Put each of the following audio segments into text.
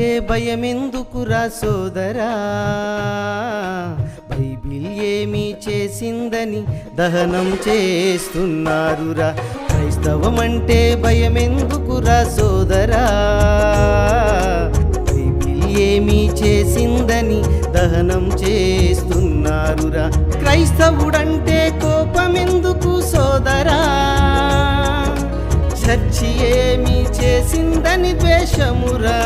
భయమెందుకురా సోదరా? బైబిల్ ఏమి చేసిందని దహనం చేస్తున్నారురా. క్రైస్తవం అంటే భయమెందుకురా సోదరా? బైబిల్ ఏమి చేసిందని దహనం చేస్తున్నారురా. క్రైస్తవుడంటే కోపమెందుకు సోదరా? చర్చి ఏమి చేసిందని ద్వేషమురా?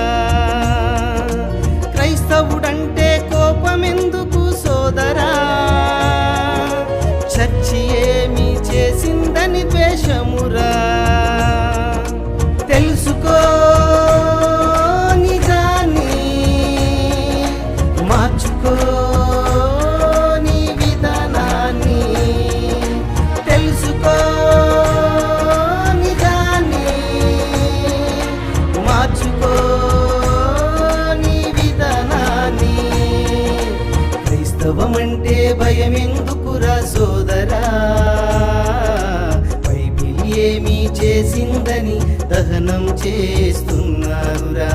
భయమెందుకురా సోదరా? బైబిల్ ఏమి చేసిందని దహనం చేస్తున్నారురా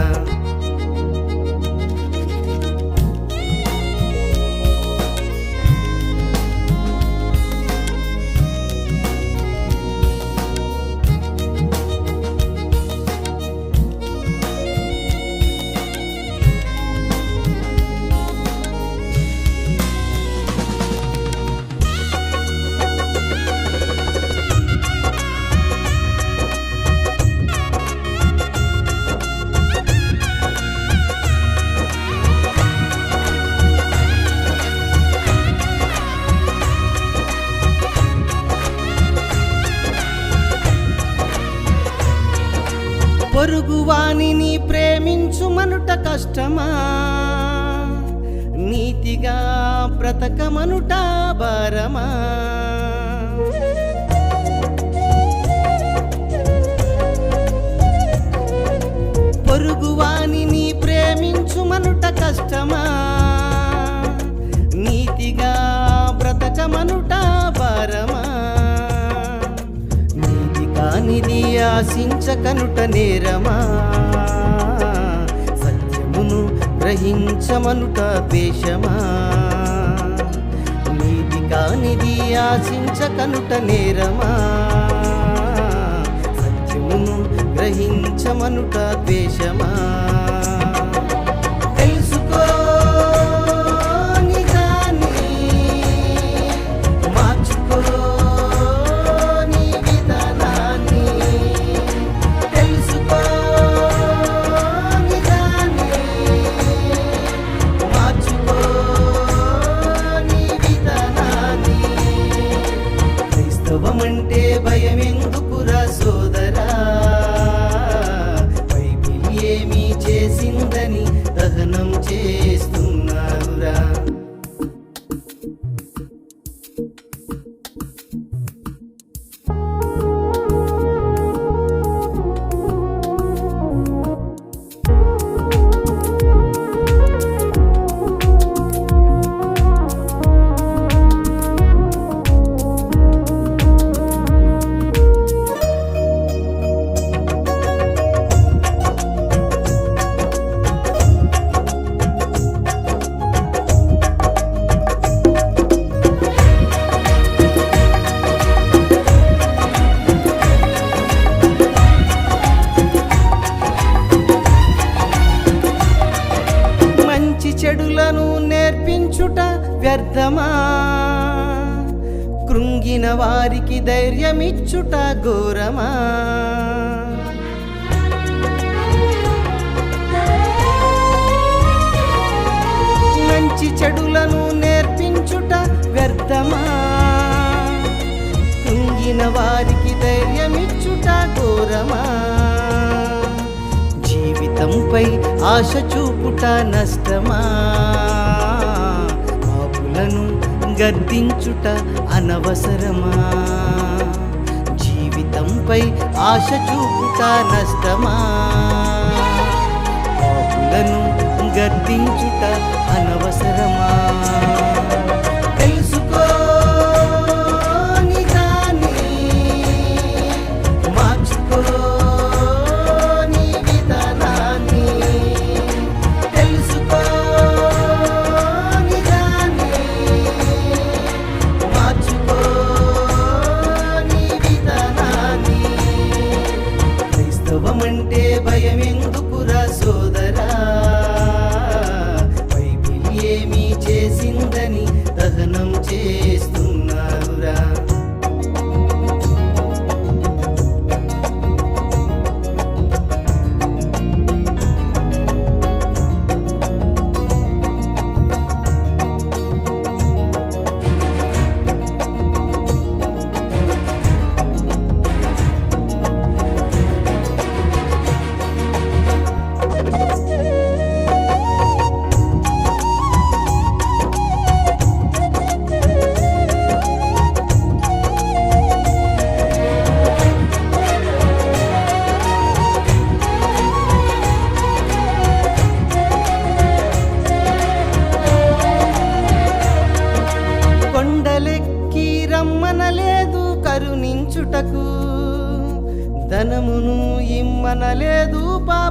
ప్రేమించుమనుట కష్టమా? నీతిగా బ్రతకమనుట భారమా? పొరుగువానిని ప్రేమించుమనుట కష్టమా? నీతిగా బ్రతకమనుట భారమా? నీతి కానిది ఆశించకనుట నేరమా? గ్రహించమనుట ద్వేషమా? నీతి కానిది ఆశించకనుట నేరమా? సత్యమును గ్రహించమనుట ద్వేషమా? కృంగిన వారికి ధైర్యమిచ్చుట ఘోరమా? మంచి చెడులను నేర్పించుట వ్యర్థమా? కృంగిన వారికి ధైర్యమిచ్చుట ఘోరమా? జీవితంపై ఆశ చూపుట నష్టమా? పాపులను గద్దించుట అనవసరమా? జీవితంపై ఆశ చూపుట నష్టమా? పాపులను గద్దించుట అనవసరమా? que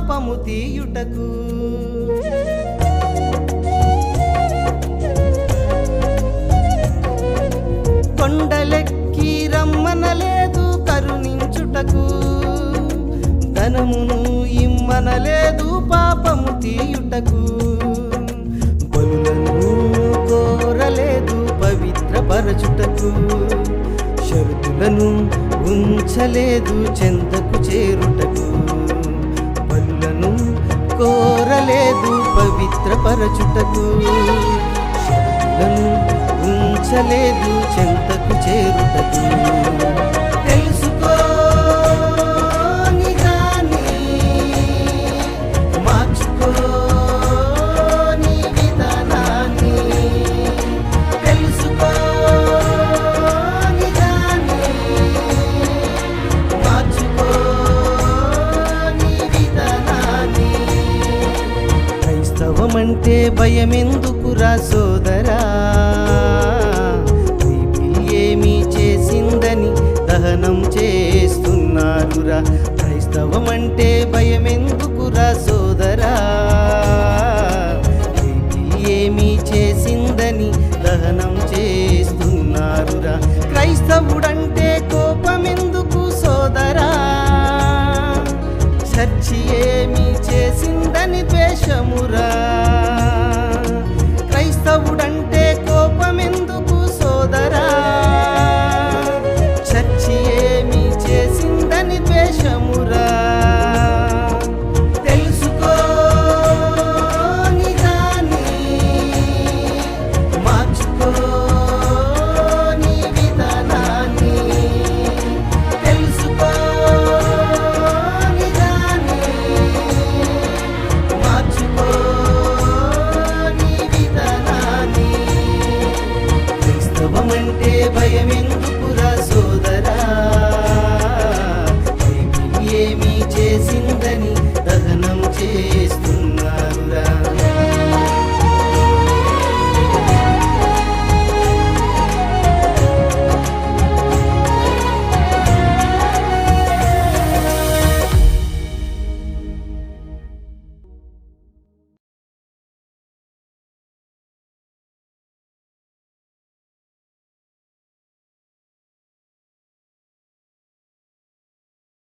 పాపము తీయుటకు. కొండలెక్కి రమ్మనలేదు కరుణించుటకు. ధనమును ఇమ్మనలేదు పాపము తీయుటకు. బలులను కోరలేదు పవిత్రపరచుటకు. షరతులను ఉంచలేదు చెంతకు చేరుట బలులను కోరలేదు పవిత్రపరచుటకు. షరతులను ఉంచలేదు చెంతకు చేరుటకు. ఉంటే భయమెందుకురా సోదరా? ఏమి చేసిందని దహనం చేస్తున్నారురా క్రైస్తవం అంటే భయమెందుకురా సోదరా? ఏమి చేసిందని దహనం చేస్తున్నారురా క్రైస్తవుడంటే కోపమెందుకు సోదరా? చర్చి ఏమి చేసిందని ద్వేషమురా? పాపమంటే భయమెందుకురా సోదరా?